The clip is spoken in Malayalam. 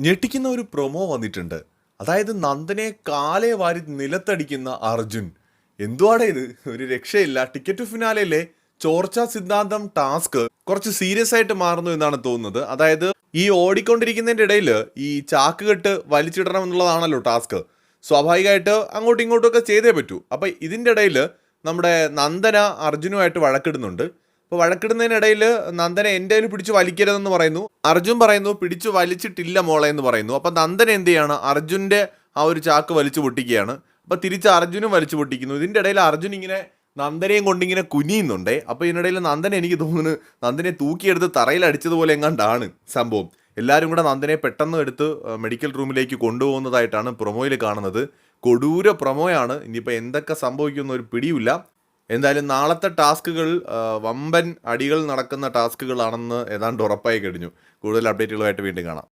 ഞെട്ടിക്കുന്ന ഒരു പ്രൊമോ വന്നിട്ടുണ്ട്. അതായത് നന്ദനെ കാലെ വാരി നിലത്തടിക്കുന്ന അർജുൻ. എന്തുവാടേ ഇത്? ഒരു രക്ഷയില്ല. ടിക്കറ്റ് ഫിനാലയിലെ ചോർച്ച സിദ്ധാന്തം ടാസ്ക് കുറച്ച് സീരിയസ് ആയിട്ട് മാറുന്നു എന്നാണ് തോന്നുന്നത്. അതായത് ഈ ഓടിക്കൊണ്ടിരിക്കുന്നതിന്റെ ഇടയിൽ ഈ ചാക്ക് കെട്ട് വലിച്ചിടണം എന്നുള്ളതാണല്ലോ ടാസ്ക്. സ്വാഭാവികമായിട്ട് അങ്ങോട്ടും ഇങ്ങോട്ടും ഒക്കെ ചെയ്തേ പറ്റൂ. അപ്പൊ ഇതിന്റെ ഇടയിൽ നമ്മുടെ നന്ദന അർജുനുമായിട്ട് വഴക്കിടുന്നുണ്ട്. അപ്പോൾ വഴക്കിടുന്നതിനിടയിൽ നന്ദന എന്റെ കയ്യിൽ പിടിച്ച് വലിക്കരുതെന്ന് പറയുന്നു. അർജുൻ പറയുന്നു പിടിച്ചു വലിച്ചിട്ടില്ല മോളെ എന്ന് പറയുന്നു. അപ്പം നന്ദൻ എന്ത് ചെയ്യാണ്? അർജുന്റെ ആ ഒരു ചാക്ക് വലിച്ചു പൊട്ടിക്കുകയാണ്. അപ്പം തിരിച്ച് അർജുനും വലിച്ചു പൊട്ടിക്കുന്നു. ഇതിന്റെ ഇടയിൽ അർജുൻ ഇങ്ങനെ നന്ദനയും കൊണ്ടിങ്ങനെ കുനിയുന്നുണ്ടേ. അപ്പോൾ ഇതിനിടയിൽ നന്ദന എനിക്ക് തോന്നുന്നു നന്ദനെ തൂക്കിയെടുത്ത് തറയിൽ അടിച്ചതുപോലെ എങ്ങാണ്ടാണ് സംഭവം. എല്ലാവരും കൂടെ നന്ദനെ പെട്ടെന്ന് എടുത്ത് മെഡിക്കൽ റൂമിലേക്ക് കൊണ്ടുപോകുന്നതായിട്ടാണ് പ്രൊമോയിൽ കാണുന്നത്. കൊടൂര പ്രൊമോയാണ്. ഇനിയിപ്പോൾ എന്തൊക്കെ സംഭവിക്കുന്ന ഒരു പിടിയില്ല എന്തായാലും നാളത്തെ ടാസ്കുകൾ വമ്പൻ അടികൾ നടക്കുന്ന ടാസ്കുകളാണെന്ന് ഏതാണ്ട് ഉറപ്പായി കഴിഞ്ഞു. കൂടുതൽ അപ്ഡേറ്റുകളുമായിട്ട് വീണ്ടും കാണാം.